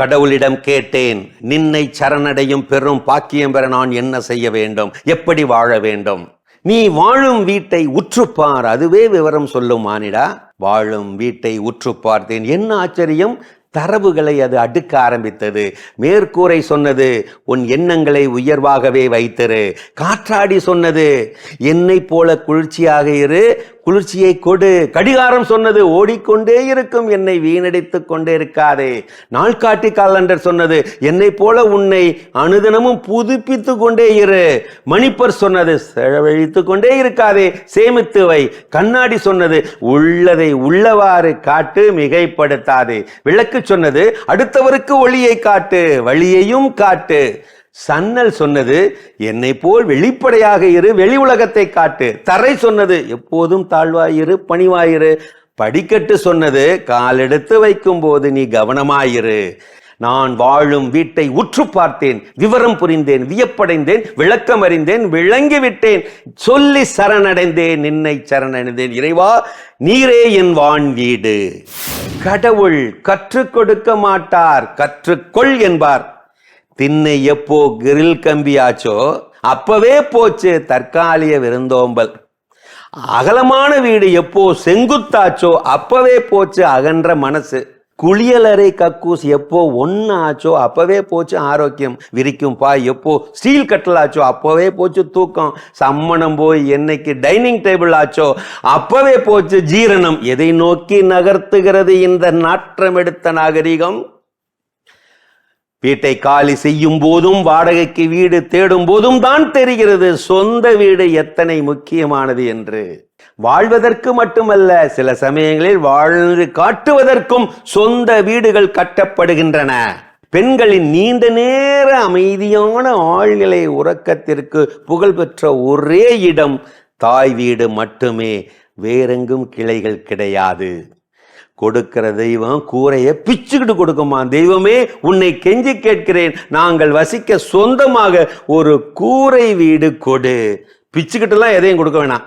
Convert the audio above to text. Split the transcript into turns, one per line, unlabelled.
கடவுளிடம் கேட்டேன் நின்னை சரணடையும் பெரும் பாக்கியம் பெற நான் என்ன செய்ய வேண்டும்? எப்படி வாழ வேண்டும்? நீ வாழும் வீட்டை உற்றுப்பார். அதுவே விவரம் சொல்லும் மானிடா. வாழும் வீட்டை உற்று பார்த்தேன் என்ன ஆச்சரியம்? தரவுகளை அது அடுக்க ஆரம்பித்தது. மேற்கூரை சொன்னது உன் எண்ணங்களை உயர்வாகவே வைத்திரு. காற்றாடி சொன்னது என்னை போல குளிர்ச்சியாக இரு குளிர்ச்சியை கொடு. கடிகாரம் சொன்னது ஓடிக்கொண்டே இருக்கும். என்னை வீணடித்துக் கொண்டே இருக்காதே நாள்காட்டி காலண்டர் சொன்னது என்னை போல உன்னை அனுதினமும் புதுப்பித்து கொண்டே இரு. மணிப்பர் சொன்னது செலவழித்து கொண்டே இருக்காதே. சேமித்து வை. கண்ணாடி சொன்னது உள்ளதை உள்ளவாறு காட்டு மிகைப்படுத்தாதே. விளக்கு சொன்னது அடுத்தவருக்கு ஒளியை காட்டு வழியையும் காட்டு. சன்னல் சொன்னது என்னை போல் வெளிப்படையாக இரு வெளி உலகத்தை காட்டு. தரை சொன்னது எப்போதும் தாழ்வாயிரு பணிவாயிரு படிக்கட்டு சொன்னது காலெடுத்து வைக்கும் போது நீ கவனமாயிரு நான் வாழும் வீட்டை உற்று பார்த்தேன் விவரம் புரிந்தேன் வியப்படைந்தேன் விளக்கம் அறிந்தேன் விளங்கி விட்டேன். சொல்லி சரணடைந்தேன் நின்னை சரணடைந்தேன். இறைவா நீரே என் வான் வீடு. கடவுள் கற்றுக் கொடுக்க மாட்டார் கற்றுக்கொள் என்பார். திண்ணை எப்போ கிரில் கம்பியாச்சோ அப்பவே போச்சு தற்காலிக விருந்தோம்பல். அகலமான வீடு எப்போ செங்குத்தாச்சோ அப்பவே போச்சு அகன்ற மனசு. குளியலறை கக்கூஸ் எப்போ ஒன்னாச்சோ அப்பவே போச்சு ஆரோக்கியம். விரிக்கும் பாய் எப்போ ஸ்டீல் கட்டலாச்சோ அப்பவே போச்சு தூக்கம். சம்மணம் போய் என்னைக்கு டைனிங் டேபிள் ஆச்சோ அப்பவே போச்சு ஜீரணம். எதை நோக்கி நகர்த்துகிறது இந்த நாற்றம் எடுத்த நாகரிகம்? வீட்டை காலி செய்யும் போதும் வாடகைக்கு வீடு தேடும் போதும் தான் தெரிகிறது சொந்த வீடு எத்தனை முக்கியமானது என்று. வாழ்வதற்கு மட்டுமல்ல சில சமயங்களில் வாழ்ந்து காட்டுவதற்கும் சொந்த வீடுகள் கட்டப்படுகின்றன. பெண்களின் நீண்ட நேர அமைதியான ஆழ்நிலை உறக்கத்திற்கு புகழ்பெற்ற ஒரே இடம் தாய் வீடு மட்டுமே. வேறெங்கும் கிளைகள் கிடையாது. கொடுக்கிற தெய்வம் கூரையை பிச்சுக்கிட்டு கொடுக்குமா? தெய்வமே உன்னை கெஞ்சி கேட்கிறேன். நாங்கள் வசிக்க சொந்தமாக ஒரு கூரை வீடு கொடு. பிச்சுக்கிட்டுலாம் எதையும் கொடுக்க வேணாம்.